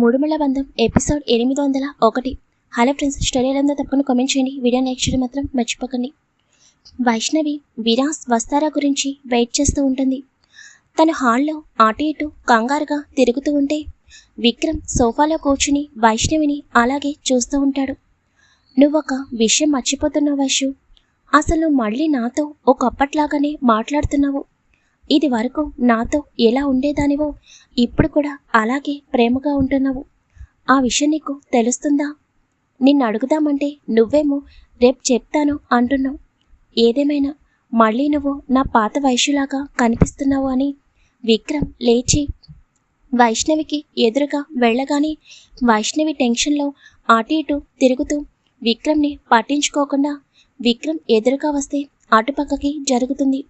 మూడుమల బంధం ఎపిసోడ్ ఎనిమిది వందల ఒకటి. హలో ఫ్రెండ్స్ స్టోరీ ఎలా ఉందో తప్పకుండా కామెంట్ చేయండి. వీడియో లైక్ చేయడం మాత్రం మర్చిపోకండి. వైష్ణవి విరాస్ వస్తారా గురించి వెయిట్ చేస్తూ ఉంటుంది. తను హాల్లో అటు ఇటు కంగారుగా తిరుగుతూ ఉంటే విక్రమ్ సోఫాలో కూర్చుని వైష్ణవిని అలాగే చూస్తూ ఉంటాడు. నువ్వొక విషయం మర్చిపోతున్నావు వైషు. అసలు మళ్ళీ నాతో ఒకప్పట్లాగానే మాట్లాడుతున్నావు. ఇది వరకు నాతో ఎలా ఉండేదానివో ఇప్పుడు కూడా అలాగే ప్రేమగా ఉంటున్నావు. ఆ విషయం నీకు తెలుస్తుందా? నిన్ను అడుగుదామంటే నువ్వేమో రేపు చెప్తాను అంటున్నావు. ఏదేమైనా మళ్ళీ నువ్వు నా పాత వయసులాగా కనిపిస్తున్నావు అని విక్రమ్ లేచి వైష్ణవికి ఎదురుగా వెళ్ళగానే వైష్ణవి టెన్షన్లో అటు ఇటు తిరుగుతూ విక్రమ్ని పట్టించుకోకుండా విక్రమ్ ఎదురుగా వస్తే అటుపక్కకి జరుగుతుంది.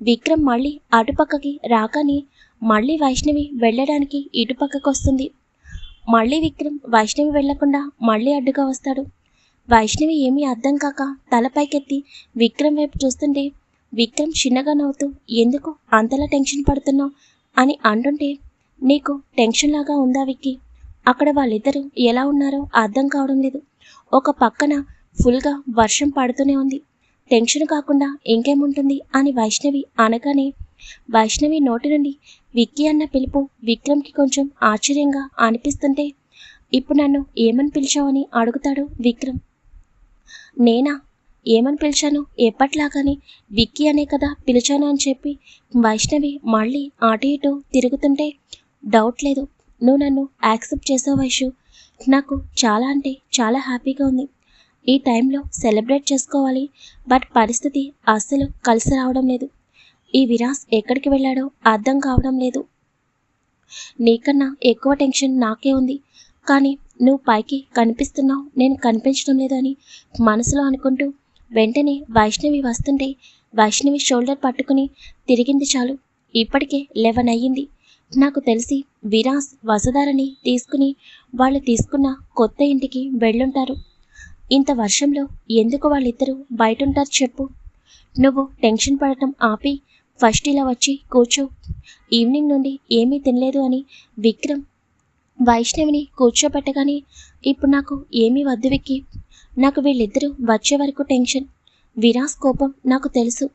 విక్రమ్ మళ్ళీ అటుపక్కకి రాకని మళ్ళీ వైష్ణవి వెళ్ళడానికి ఇటుపక్కకు వస్తుంది మళ్ళీ విక్రమ్ వైష్ణవి వెళ్ళకుండా మళ్ళీ అడ్డుగా వస్తాడు. వైష్ణవి ఏమీ అర్థం కాక తలపైకెత్తి విక్రమ్ వైపు చూస్తుంటే విక్రమ్ చిన్నగా నవ్వుతూ ఎందుకు అంతలా టెన్షన్ పడుతున్నావు? అని అంటుంటే నీకు టెన్షన్ లాగా ఉందా విక్కి? అక్కడ వాళ్ళిద్దరూ ఎలా ఉన్నారో అర్థం కావడం లేదు. ఒక పక్కన ఫుల్గా వర్షం పడుతూనే ఉంది. టెన్షన్ కాకుండా ఇంకేముంటుంది అని వైష్ణవి అనగానే వైష్ణవి నోటి నుండి విక్కీ అన్న పిలుపు విక్రమ్కి కొంచెం ఆశ్చర్యంగా అనిపిస్తుంటే ఇప్పుడు నన్ను ఏమని పిలిచావని అడుగుతాడు విక్రమ్. నేనా? ఏమని పిలిచాను? ఎప్పట్లాగానే విక్కీ అనే కదా పిలిచాను అని చెప్పి వైష్ణవి మళ్ళీ అటు ఇటు తిరుగుతుంటే డౌట్ లేదు. నువ్వు నన్ను యాక్సెప్ట్ చేసావు వైషు. నాకు చాలా అంటే చాలా హ్యాపీగా ఉంది. ఈ టైంలో సెలబ్రేట్ చేసుకోవాలి. బట్ పరిస్థితి అస్సలు కలిసి రావడం లేదు. ఈ విరాస్ ఎక్కడికి వెళ్ళాడో అర్థం కావడం లేదు. నీకన్నా ఎక్కువ టెన్షన్ నాకే ఉంది. కానీ నువ్వు పైకి కనిపిస్తున్నావు. నేను కనిపించడం లేదు అని మనసులో అనుకుంటూ వెంటనే వైష్ణవి వస్తుంటే వైష్ణవి షోల్డర్ పట్టుకుని తిరిగింది చాలు. ఇప్పటికే లెవెన్ అయ్యింది నాకు తెలిసి విరాస్ వసదారని తీసుకుని వాళ్ళు తీసుకున్న కొత్త ఇంటికి వెళ్ళుంటారు. ఇంత వర్షంలో ఎందుకు వాళ్ళిద్దరూ బయటుంటారు చెప్పు. నువ్వు టెన్షన్ పడటం ఆపి ఫస్ట్ ఇలా వచ్చి కూర్చో. ఈవినింగ్ నుండి ఏమీ తినలేదు అని విక్రమ్ వైష్ణవిని కూర్చోబెట్టగానే ఇప్పుడు నాకు ఏమీ వద్దు విక్కి. నాకు వీళ్ళిద్దరూ వచ్చే వరకు టెన్షన్. విరాస్ కోపం నాకు తెలుసు.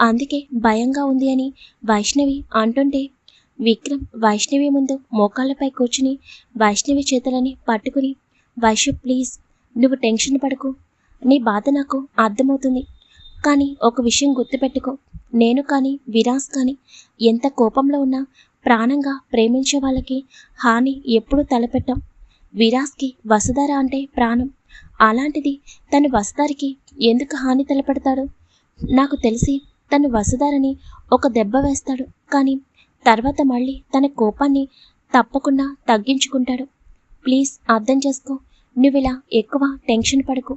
అందుకే భయంగా ఉంది అని వైష్ణవి అంటుంటే విక్రమ్ వైష్ణవి ముందు మోకాళ్ళపై కూర్చుని వైష్ణవి చేతులని పట్టుకుని వైషు ప్లీజ్ నువ్వు టెన్షన్ పడకు. నీ బాధ నాకు అర్థమవుతుంది. కానీ ఒక విషయం గుర్తుపెట్టుకో. నేను కానీ విరాస్ కానీ ఎంత కోపంలో ఉన్నా ప్రాణంగా ప్రేమించే వాళ్ళకి హాని ఎప్పుడూ తలపెట్టాం. విరాస్కి వసుధార అంటే ప్రాణం. అలాంటిది తను వసుధారికి ఎందుకు హాని తలపెడతాడు? నాకు తెలిసి తను వసుధారని ఒక దెబ్బ వేస్తాడు. కానీ తర్వాత మళ్ళీ తన కోపాన్ని తప్పకుండా తగ్గించుకుంటాడు. ప్లీజ్ అర్థం చేసుకో. నువ్విలా ఎక్కువ టెన్షన్ పడకు.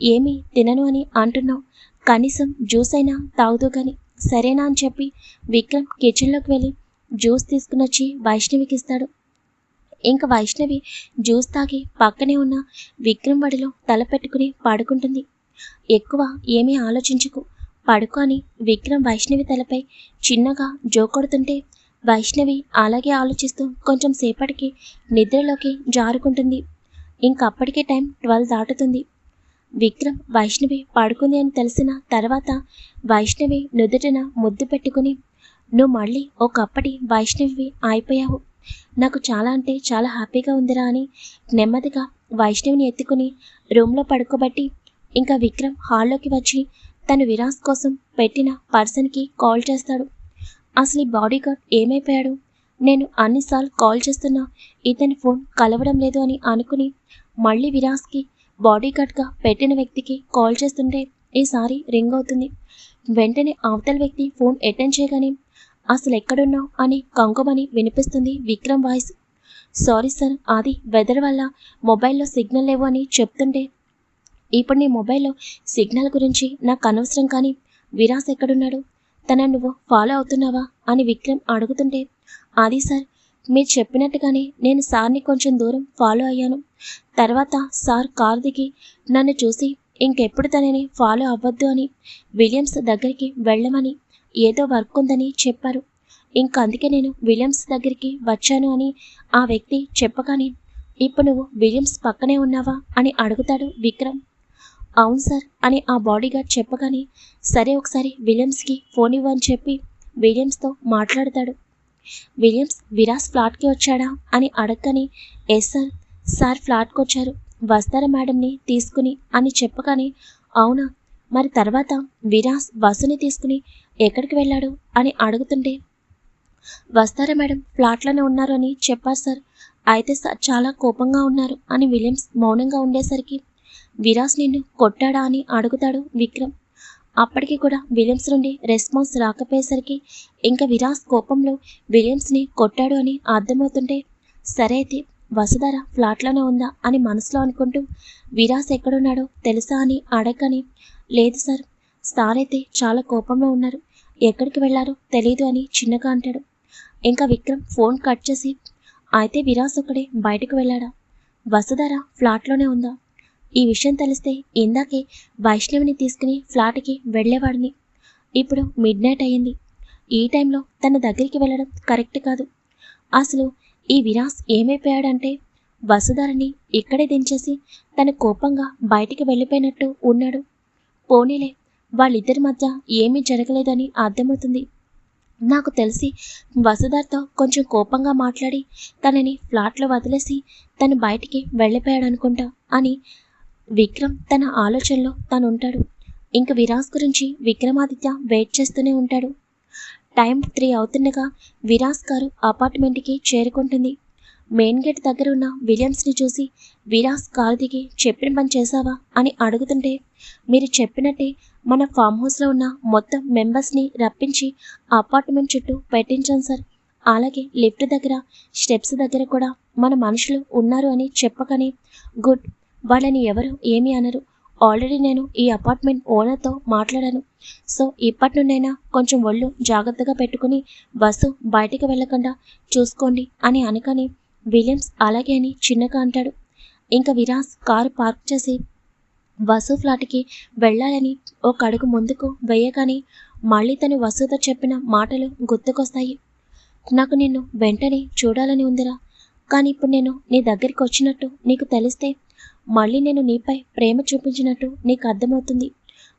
ఏమీ తినను అని అంటున్నావు. కనీసం జ్యూస్ అయినా తాగుదు కానీ సరేనా అని చెప్పి విక్రమ్ కిచెన్లోకి వెళ్ళి జ్యూస్ తీసుకుని వచ్చి వైష్ణవికి ఇస్తాడు. ఇంకా వైష్ణవి జ్యూస్ తాగి పక్కనే ఉన్న విక్రమ్ వడిలో తల పెట్టుకుని పడుకుంటుంది. ఎక్కువ ఏమీ ఆలోచించుకు. పడుకో అని విక్రమ్ వైష్ణవి తలపై చిన్నగా జోకొడుతుంటే వైష్ణవి అలాగే ఆలోచిస్తూ కొంచెం సేపటికి నిద్రలోకి జారుకుంటుంది. ఇంకప్పటికే టైం ట్వెల్వ్ దాటుతుంది. విక్రమ్ వైష్ణవి పడుకుంది అని తెలిసిన తర్వాత వైష్ణవి నుదుటిన ముద్దు పెట్టుకుని నువ్వు మళ్ళీ ఒకప్పటి వైష్ణవి అయిపోయావు. నాకు చాలా అంటే చాలా హ్యాపీగా ఉందిరా అని నెమ్మదిగా వైష్ణవిని ఎత్తుకుని రూమ్లో పడుకోబట్టి ఇంకా విక్రమ్ హాల్లోకి వచ్చి తను విరాస్ కోసం పెట్టిన పర్సన్కి కాల్ చేస్తాడు. అసలు ఈ బాడీ గార్డ్ ఏమైపోయాడు? నేను అన్నిసార్లు కాల్ చేస్తున్నా. ఇతని ఫోన్ కలవడం లేదు అని అనుకుని మళ్ళీ విరాస్కి బాడీగార్డ్గా పెట్టిన వ్యక్తికి కాల్ చేస్తుంటే ఈసారి రింగ్ అవుతుంది. వెంటనే అవతల వ్యక్తి ఫోన్ అటెండ్ చేయగానే అసలు ఎక్కడున్నావు అని కంకుమని వినిపిస్తుంది విక్రమ్ వాయిస్. సారీ సార్ అది వెదర్ వల్ల మొబైల్లో సిగ్నల్ లేవు అని చెప్తుంటే ఇప్పుడు నీ మొబైల్లో సిగ్నల్ గురించి నాకు అనవసరం కానీ విరాస్ ఎక్కడున్నాడు? తన నువ్వు ఫాలో అవుతున్నావా? అని విక్రమ్ అడుగుతుంటే అది సార్ మీరు చెప్పినట్టుగానే నేను సార్ని కొంచెం దూరం ఫాలో అయ్యాను. తర్వాత సార్ కార్ దిగి నన్ను చూసి ఇంకెప్పుడు తనని ఫాలో అవ్వద్దు అని విలియమ్స్ దగ్గరికి వెళ్ళమని ఏదో వర్క్ ఉందని చెప్పారు. ఇంక అందుకే నేను విలియమ్స్ దగ్గరికి వచ్చాను అని ఆ వ్యక్తి చెప్పగానే ఇప్పుడు నువ్వు విలియమ్స్ పక్కనే ఉన్నావా? అని అడుగుతాడు విక్రమ్. అవును సార్ అని ఆ బాడీగార్డ్ చెప్పగానే సరే ఒకసారి విలియమ్స్కి ఫోన్ ఇవ్వని చెప్పి విలియమ్స్తో మాట్లాడతాడు. విలియమ్స్ విరాస్ ఫ్లాట్కి వచ్చాడా? అని అడగని ఎస్ సార్? సార్ ఫ్లాట్కి వచ్చారు వస్తారా మేడంని? తీసుకుని అని చెప్పగానే అవునా. మరి తర్వాత విరాస్ బస్సుని తీసుకుని ఎక్కడికి వెళ్ళాడు? అని అడుగుతుంటే వస్తారా మేడం? ఫ్లాట్లోనే ఉన్నారు అని చెప్పారు సార్. అయితే సార్ చాలా కోపంగా ఉన్నారు అని విలియమ్స్ మౌనంగా ఉండేసరికి విరాస్ నిన్ను కొట్టాడా? అని అడుగుతాడు విక్రమ్. అప్పటికి కూడా విలియమ్స్ నుండి రెస్పాన్స్ రాకపోయేసరికి ఇంకా విరాస్ కోపంలో విలియమ్స్ని కొట్టాడు అని అర్థమవుతుంటే సరే అయితే వసుధార ఫ్లాట్లోనే ఉందా అని మనసులో అనుకుంటూ విరాస్ ఎక్కడున్నాడో తెలుసా అని అడగని లేదు సార్ సార్ అయితే చాలా కోపంలో ఉన్నారు ఎక్కడికి వెళ్ళారో తెలియదు అని చిన్నగా అంటాడు. ఇంకా విక్రమ్ ఫోన్ కట్ చేసి అయితే విరాస్ ఒక్కడే బయటకు వెళ్ళాడా? వసుధార ఫ్లాట్లోనే ఉందా? ఈ విషయం తెలిస్తే ఇందాకే వైష్ణవిని తీసుకుని ఫ్లాట్కి వెళ్ళేవాడిని. ఇప్పుడు మిడ్ నైట్ అయ్యింది. ఈ టైంలో తన దగ్గరికి వెళ్ళడం కరెక్ట్ కాదు. అసలు ఈ విరాస్ ఏమైపోయాడంటే వసుధారని ఇక్కడే దించేసి తన కోపంగా బయటికి వెళ్ళిపోయినట్టు ఉన్నాడు. పోనీలే వాళ్ళిద్దరి మధ్య ఏమీ జరగలేదని అర్థమవుతుంది. నాకు తెలిసి వసుధార్తో కొంచెం కోపంగా మాట్లాడి తనని ఫ్లాట్లో వదిలేసి తను బయటికి వెళ్ళిపోయాడనుకుంటా అని విక్రమ్ తన ఆలోచనలో తను ఉంటాడు ఇంక విరాస్ గురించి విక్రమాదిత్య వెయిట్ చేస్తూనే ఉంటాడు. టైం త్రీ అవుతుండగా విరాస్ కారు అపార్ట్మెంట్కి చేరుకుంటుంది. మెయిన్ గేట్ దగ్గర ఉన్న విలియమ్స్ని చూసి విరాస్ కారు దిగి చెప్పిన పని చేశావా? అని అడుగుతుంటే మీరు చెప్పినట్టే మన ఫామ్ హౌస్లో ఉన్న మొత్తం మెంబర్స్ని రప్పించి అపార్ట్మెంట్ చుట్టూ పెట్టించాం సార్. అలాగే లిఫ్ట్ దగ్గర స్టెప్స్ దగ్గర కూడా మన మనుషులు ఉన్నారు అని చెప్పకని గుడ్ వాళ్ళని ఎవరు ఏమీ అనరు. ఆల్రెడీ నేను ఈ అపార్ట్మెంట్ ఓనర్తో మాట్లాడాను. సో ఇప్పటి నుండైనా కొంచెం ఒళ్ళు జాగ్రత్తగా పెట్టుకుని బస్సు బయటికి వెళ్ళకుండా చూసుకోండి అని అనకని విలియమ్స్ అలాగే అని చిన్నగా అంటాడు. ఇంకా విరాస్ కారు పార్క్ చేసి వసు ఫ్లాట్కి వెళ్ళాలని ఒక అడుగు ముందుకు వేయగానే మళ్ళీ తను వసుతో చెప్పిన మాటలు గుర్తుకొస్తాయి. నాకు నిన్ను వెంటనే చూడాలని ఉందిరా. కానీ ఇప్పుడు నేను నీ దగ్గరికి వచ్చినట్టు నీకు తెలిస్తే మళ్ళీ నేను నీపై ప్రేమ చూపించినట్టు నీకు అర్థమవుతుంది.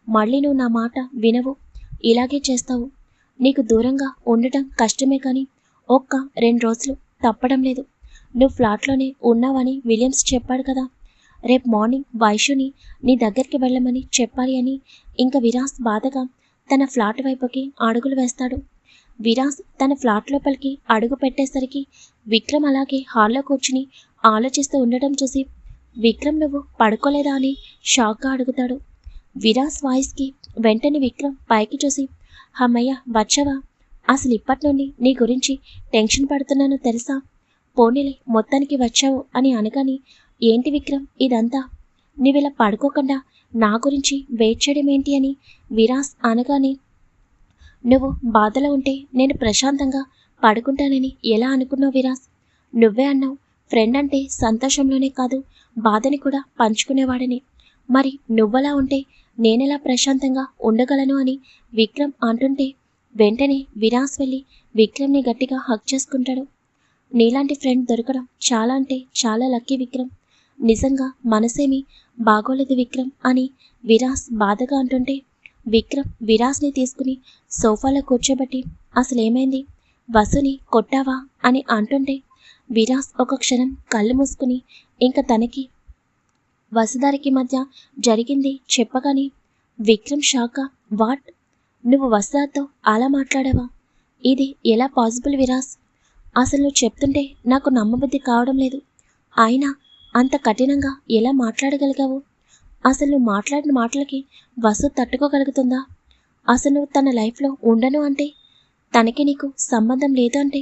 మళ్ళీ నువ్వు నా మాట వినవు. ఇలాగే చేస్తావు. నీకు దూరంగా ఉండటం కష్టమే కానీ ఒక్క రెండు రోజులు తప్పడం లేదు. నువ్వు ఫ్లాట్లోనే ఉన్నావని విలియమ్స్ చెప్పాడు కదా. రేపు మార్నింగ్ వైషుని నీ దగ్గరికి వెళ్ళమని చెప్పాలి అని ఇంకా విరాస్ బాధగా తన ఫ్లాట్ వైపుకి అడుగులు వేస్తాడు. విరాస్ తన ఫ్లాట్ లోపలికి అడుగు పెట్టేసరికి విక్రమ్ అలాగే హాల్లో కూర్చుని ఆలోచిస్తూ ఉండటం చూసి విక్రమ్ నువ్వు పడుకోలేదా అని షాక్గా అడుగుతాడు. విరాస్ వాయిస్కి వెంటనే విక్రమ్ పైకి చూసి అమ్మయ్య వచ్చావా? అసలు ఇప్పటి నుండి నీ గురించి టెన్షన్ పడుతున్నాను తెలుసా? పోనీలే మొత్తానికి వచ్చావు అని అనగాని ఏంటి విక్రమ్ ఇదంతా? నువ్విలా పడుకోకుండా నా గురించి వెయిట్ చేయడం ఏంటి అని? విరాస్ అనగానే నువ్వు బాధలో ఉంటే నేను ప్రశాంతంగా పడుకుంటానని ఎలా అనుకున్నావు విరాస్? నువ్వే అన్నావు ఫ్రెండ్ అంటే సంతోషంలోనే కాదు బాధని కూడా పంచుకునేవాడని. మరి నువ్వలా ఉంటే నేనెలా ప్రశాంతంగా ఉండగలను అని విక్రమ్ అంటుంటే వెంటనే విరాస్ వెళ్ళి విక్రమ్ని గట్టిగా హక్ చేసుకుంటాడు. నీలాంటి ఫ్రెండ్ దొరకడం చాలా అంటే చాలా లక్కీ విక్రమ్. నిజంగా మనసేమి బాగోలేదు విక్రమ్ అని విరాస్ బాధగా అంటుంటే విక్రమ్ విరాస్ని తీసుకుని సోఫాలో కూర్చోబెట్టి అసలేమైంది? వసుని కొట్టావా? అని అంటుంటే విరాస్ ఒక క్షణం కళ్ళు మూసుకుని ఇంకా తనకి వసుధారికి మధ్య జరిగింది చెప్పగానే విక్రమ్ షాక వాట్? నువ్వు వసుధాతో అలా మాట్లాడావా? ఇది ఎలా పాసిబుల్ విరాస్ అసలు నువ్వు చెప్తుంటే నాకు నమ్మబుద్ధి కావడం లేదు. అయినా అంత కఠినంగా ఎలా మాట్లాడగలిగావు? అసలు నువ్వు మాట్లాడిన మాటలకి వసు తట్టుకోగలుగుతుందా? అసలు నువ్వు తన లైఫ్లో ఉండను అంటే తనకి నీకు సంబంధం లేదు అంటే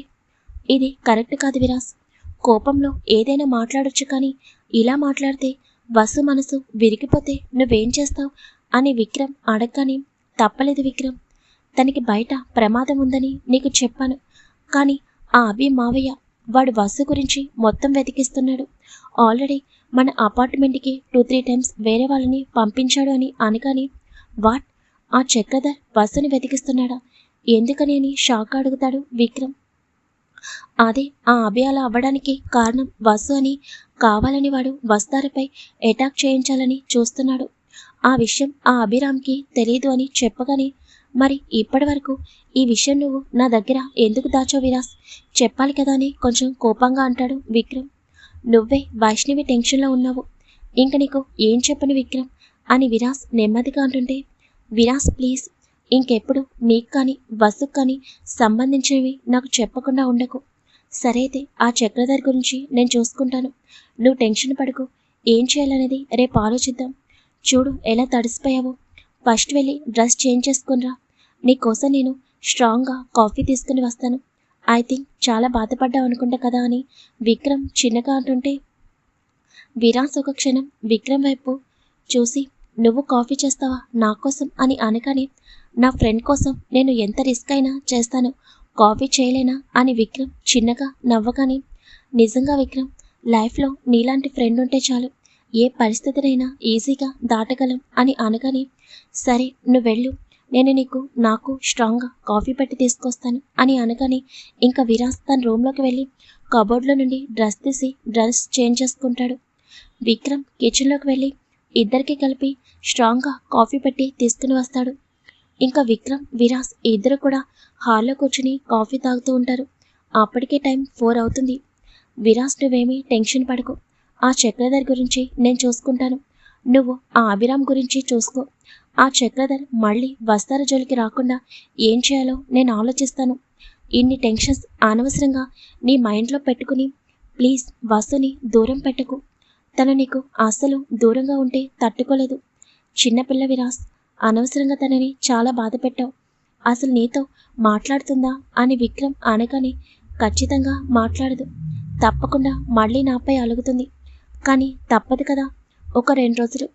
ఇది కరెక్ట్ కాదు విరాస్. కోపంలో ఏదైనా మాట్లాడొచ్చు కానీ ఇలా మాట్లాడితే వసు మనసు విరిగిపోతే నువ్వేం చేస్తావు? అని విక్రమ్ అడగగానే తప్పలేదు విక్రమ్. తనకి బయట ప్రమాదం ఉందని నీకు చెప్పాను. కానీ ఆ అభి మావయ్య వాడు వసు గురించి మొత్తం వెతికిస్తున్నాడు. ఆల్రెడీ మన అపార్ట్మెంట్కి టూ త్రీ టైమ్స్ వేరే వాళ్ళని పంపించాడు అని అనగాని వాట్? ఆ చెక్కదర్ వసుని వెతికిస్తున్నాడా? ఎందుకని అని షాక్ అడుగుతాడు విక్రమ్. అదే ఆ అభి అలా అవ్వడానికి కారణం వసు అని కావాలని వాడు వస్తారపై అటాక్ చేయించాలని చూస్తున్నాడు. ఆ విషయం ఆ అభిరామ్కి తెలియదు అని చెప్పగానే మరి ఇప్పటి వరకు ఈ విషయం నువ్వు నా దగ్గర ఎందుకు దాచో విరాస్? చెప్పాలి కదా అని కొంచెం కోపంగా అంటాడు విక్రమ్. నువ్వే వైష్ణవి టెన్షన్లో ఉన్నావు. ఇంక నీకు ఏం చెప్పని విక్రమ్? అని విరాస్ నెమ్మదిగా అంటుంటే విరాస్ ప్లీజ్ ఇంకెప్పుడు నీకు కానీ వసుకు కానీ సంబంధించినవి నాకు చెప్పకుండా ఉండకు. సరే అయితే ఆ చక్రధర్ గురించి నేను చూసుకుంటాను. నువ్వు టెన్షన్ పడకు. ఏం చేయాలనేది రేపు ఆలోచిద్దాం. చూడు ఎలా తడిసిపోయావు. ఫస్ట్ వెళ్ళి డ్రెస్ చేంజ్ చేసుకునిరా నీకోసం నేను స్ట్రాంగ్గా కాఫీ తీసుకుని వస్తాను. ఐ థింక్ చాలా బాధపడ్డావు అనుకుంటా కదా అని విక్రమ్ చిన్నగా అంటుంటే విరాస్ ఒక క్షణం విక్రమ్ వైపు చూసి నువ్వు కాఫీ చేస్తావా నా కోసం? అని అనగానే నా ఫ్రెండ్ కోసం నేను ఎంత రిస్క్ అయినా చేస్తాను. కాఫీ చేయలేనా? అని విక్రమ్ చిన్నగా నవ్వగానే నిజంగా విక్రమ్ లైఫ్లో నీలాంటి ఫ్రెండ్ ఉంటే చాలు. ఏ పరిస్థితినైనా ఈజీగా దాటగలం అని అనగానే సరే నువ్వు వెళ్ళు. నేను నీకు నాకు స్ట్రాంగ్గా కాఫీ పెట్టి తీసుకొస్తాను అని అనగానే ఇంకా విరాస్ తన రూమ్లోకి వెళ్ళి కబోర్డ్లో నుండి డ్రెస్ తీసి డ్రెస్ చేంజ్ చేసుకుంటాడు. విక్రమ్ కిచెన్లోకి వెళ్ళి ఇద్దరికి కలిపి స్ట్రాంగ్గా కాఫీ పెట్టి తీసుకుని వస్తాడు. ఇంకా విక్రమ్ విరాస్ ఇద్దరు కూడా హాల్లో కూర్చుని కాఫీ తాగుతూ ఉంటారు. అప్పటికే టైం ఫోర్ అవుతుంది. విరాస్ నువ్వేమీ టెన్షన్ పడకు. ఆ చక్రధర్ గురించి నేను చూసుకుంటాను. నువ్వు ఆ అభిరామ్ గురించి చూసుకో. ఆ చక్రధర్ మళ్ళీ వస్తార జోలికి రాకుండా ఏం చేయాలో నేను ఆలోచిస్తాను. ఇన్ని టెన్షన్స్ అనవసరంగా నీ మైండ్లో పెట్టుకుని ప్లీజ్ వసుని దూరం పెట్టకు. తను నీకు అస్సలు దూరంగా ఉంటే తట్టుకోలేదు. చిన్నపిల్ల విరాస్ అనవసరంగా తనని చాలా బాధ పెట్టావు. అసలు నీతో మాట్లాడుతుందా అని విక్రమ్ అనగానే ఖచ్చితంగా మాట్లాడదు. తప్పకుండా మళ్ళీ నాపై అలుగుతుంది. కానీ తప్పదు కదా. ఒక రెండు రోజులు.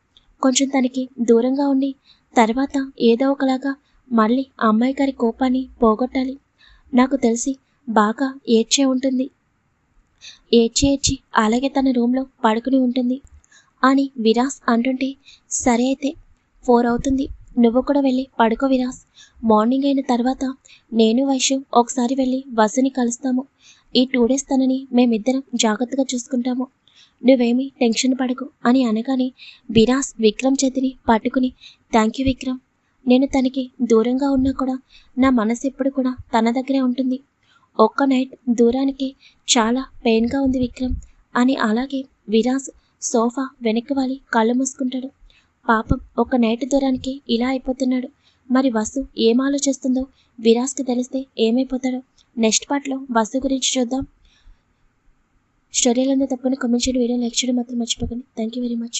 కొంచెం తనకి దూరంగా ఉండి తర్వాత ఏదో ఒకలాగా మళ్ళీ అమ్మాయి గారి కోపాన్ని పోగొట్టాలి. నాకు తెలిసి బాగా ఏడ్చే ఉంటుంది. ఏడ్చి ఏడ్చి అలాగే తన రూమ్లో పడుకుని ఉంటుంది. అని విరాస్ అంటుంటే సరే అయితే ఫోర్ అవుతుంది. నువ్వు కూడా వెళ్ళి పడుకో విరాస్ మార్నింగ్ అయిన తర్వాత నేను వైశ్యం ఒకసారి వెళ్ళి వసుని కలుస్తాము. ఈ టూ డేస్ తనని మేమిద్దరం జాగ్రత్తగా చూసుకుంటాము. నువ్వేమీ టెన్షన్ పడకు అని అనగానే విరాస్ విక్రమ్ చేతిని పట్టుకుని థ్యాంక్ యూ విక్రమ్. నేను తనకి దూరంగా ఉన్నా కూడా నా మనసు ఎప్పుడు కూడా తన దగ్గరే ఉంటుంది. ఒక్క నైట్ దూరానికి చాలా పెయిన్గా ఉంది విక్రమ్ అని అలాగే విరాస్ సోఫా వెనక్కి వాలి కళ్ళు మూసుకుంటాడు. పాపం ఒక నైట్ దూరానికి ఇలా అయిపోతున్నాడు. మరి వసు ఏం ఆలోచిస్తుందో? విరాస్కి తెలిస్తే ఏమైపోతాడో? నెక్స్ట్ పార్ట్లో వసు గురించి చూద్దాం. స్టోరీలంతా తప్పకుండా కమెంట్ చేయడం. వీడియో లైక్ చేయడం మాత్రం మర్చిపోకండి. Thank you very much